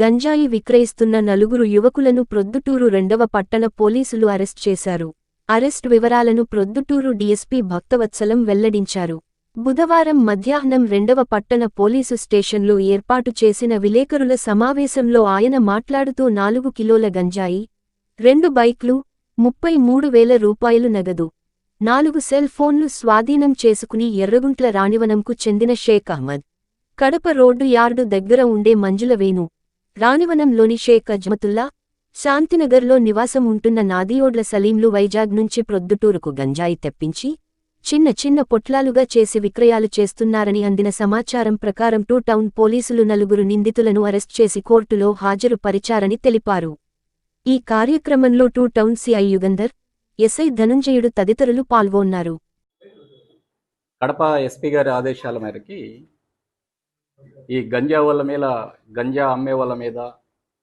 గంజాయి విక్రయిస్తున్న నలుగురు యువకులను ప్రొద్దుటూరు రెండవ పట్టణ పోలీసులు అరెస్ట్ చేశారు. అరెస్ట్ వివరాలను ప్రొద్దుటూరు డీఎస్పీ భక్తవత్సలం వెల్లడించారు. బుధవారం మధ్యాహ్నం రెండవ పట్టణ పోలీసు స్టేషన్లో ఏర్పాటు చేసిన విలేకరుల సమావేశంలో ఆయన మాట్లాడుతూ నాలుగు కిలోల గంజాయి రెండు బైక్లు ముప్పై మూడు వేల రూపాయలు నగదు నాలుగు సెల్ ఫోన్లు స్వాధీనం చేసుకుని ఎర్రగుంట్ల రాణివనంకు చెందిన షేక్ అహ్మద్. కడప రోడ్డు యార్డు దగ్గర ఉండే మంజుల వేణు రాణివనంలోని షేక్ అజ్మతుల్లా శాంతినగర్లో నివాసం ఉంటున్న నాదియోడ్ల సలీంలు వైజాగ్ నుంచి ప్రొద్దుటూరుకు గంజాయి తెప్పించి చిన్న చిన్న పొట్లాలుగా చేసి విక్రయాలు చేస్తున్నారని అందిన సమాచారం ప్రకారం టూ టౌన్ పోలీసులు నలుగురు నిందితులను అరెస్ట్ చేసి కోర్టులో హాజరు పరిచారని తెలిపారు. ఈ కార్యక్రమంలో two town CI Yugandhar SI Dhanunjayudu తదితరులు పాల్గొన్నారు. కడప ఎస్పీ గారి ఆదేశాల మేరకి ఈ గంజా వాళ్ళ మీద గంజా అమ్మే వాళ్ళ మీద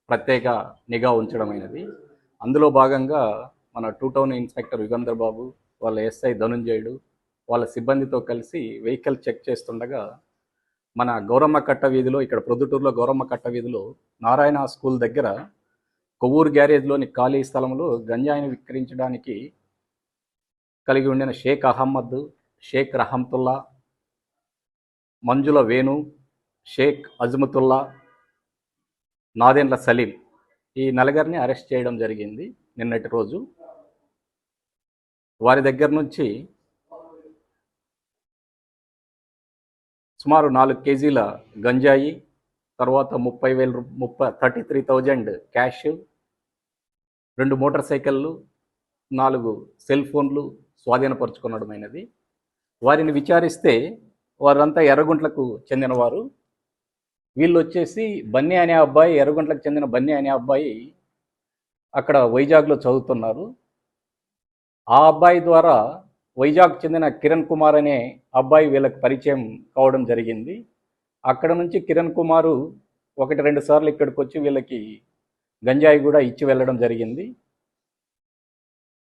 ప్రత్యేక నిఘా ఉంచడమైనది అందులో భాగంగా మన two town inspector Yugandhar Babu వాళ్ళ ఎస్ఐ ధనుంజయుడు వాళ్ళ సిబ్బందితో కలిసి వెహికల్ చెక్ చేస్తుండగా మన గౌరమ్మ కట్ట వీధిలో ఇక్కడ ప్రొద్దుటూరులో గౌరమ్మ కట్ట వీధిలో నారాయణ స్కూల్ దగ్గర కొవ్వూరు గ్యారేజ్లోని ఖాళీ స్థలంలో గంజాయిని విక్రయించడానికి కలిగి ఉండిన షేక్ అహమ్మద్ షేక్ రహంతుల్లా మంజుల వేణు షేక్ అజ్మతుల్లా నాదెండ్ల సలీం ఈ నలుగురిని అరెస్ట్ చేయడం జరిగింది నిన్నటి రోజు. వారి దగ్గర నుంచి సుమారు నాలుగు కేజీల గంజాయి తర్వాత ముప్పై వేల ముప్పై థర్టీ త్రీ థౌజండ్ క్యాష్ రెండు మోటార్ సైకిళ్ళు నాలుగు సెల్ ఫోన్లు స్వాధీనపరుచుకున్నడమైనది వారిని విచారిస్తే వారంతా ఎర్రగుంట్లకు చెందినవారు. వీళ్ళు వచ్చేసి బన్నీ అనే అబ్బాయి ఎర్రగుంట్లకు చెందిన బన్నీ అనే అబ్బాయి అక్కడ వైజాగ్లో చదువుతున్నారు. ఆ అబ్బాయి ద్వారా వైజాగ్ చెందిన కిరణ్ కుమార్ అనే అబ్బాయి వీళ్ళకి పరిచయం కావడం జరిగింది. అక్కడ నుంచి కిరణ్ కుమారు ఒకటి రెండు సార్లు ఇక్కడికి వచ్చి వీళ్ళకి గంజాయి కూడా ఇచ్చి వెళ్ళడం జరిగింది.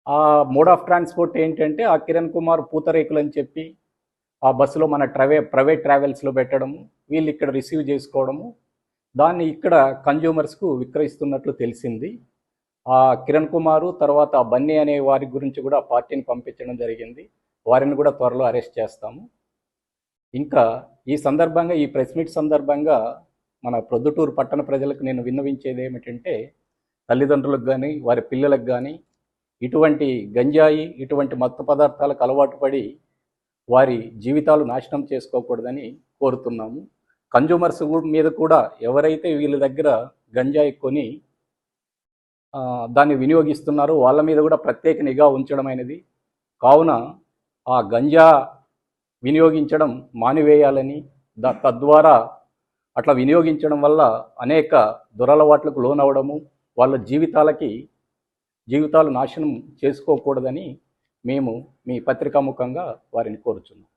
ఆ మోడ్ ఆఫ్ ట్రాన్స్పోర్ట్ ఏంటంటే ఆ కిరణ్ కుమార్ పూతరేకులు అని చెప్పి ఆ బస్సులో మన ట్రవే ప్రైవేట్ ట్రావెల్స్లో పెట్టడము వీళ్ళు ఇక్కడ రిసీవ్ చేసుకోవడము దాన్ని ఇక్కడ కన్జ్యూమర్స్కు విక్రయిస్తున్నట్లు తెలిసింది. ఆ కిరణ్ కుమారు తర్వాత ఆ బన్నీ అనే వారి గురించి కూడా పార్టీని పంపించడం జరిగింది. వారిని కూడా త్వరలో అరెస్ట్ చేస్తాము. ఇంకా ఈ సందర్భంగా ఈ ప్రెస్ మీట్ సందర్భంగా మన ప్రొద్దుటూరు పట్టణ ప్రజలకు నేను విన్నవించేది ఏమిటంటే తల్లిదండ్రులకు కానీ వారి పిల్లలకు కానీ ఇటువంటి గంజాయి ఇటువంటి మత్తు పదార్థాలకు అలవాటు పడి వారి జీవితాలు నాశనం చేసుకోకూడదని కోరుతున్నాము. కన్జ్యూమర్స్ మీద కూడా ఎవరైతే వీళ్ళ దగ్గర గంజాయి కొని దాన్ని వినియోగిస్తున్నారో వాళ్ళ మీద కూడా ప్రత్యేక నిఘా ఉంచడం అనేది కావున ఆ గంజా వినియోగించడం మానివేయాలని దా తద్వారా అట్లా వినియోగించడం వల్ల అనేక దురలవాట్లకు లోనవడము వాళ్ళ జీవితాలకి జీవితాలు నాశనం చేసుకోకూడదని మేము మీ పత్రికా ముఖంగా వారిని కోరుచున్నాం.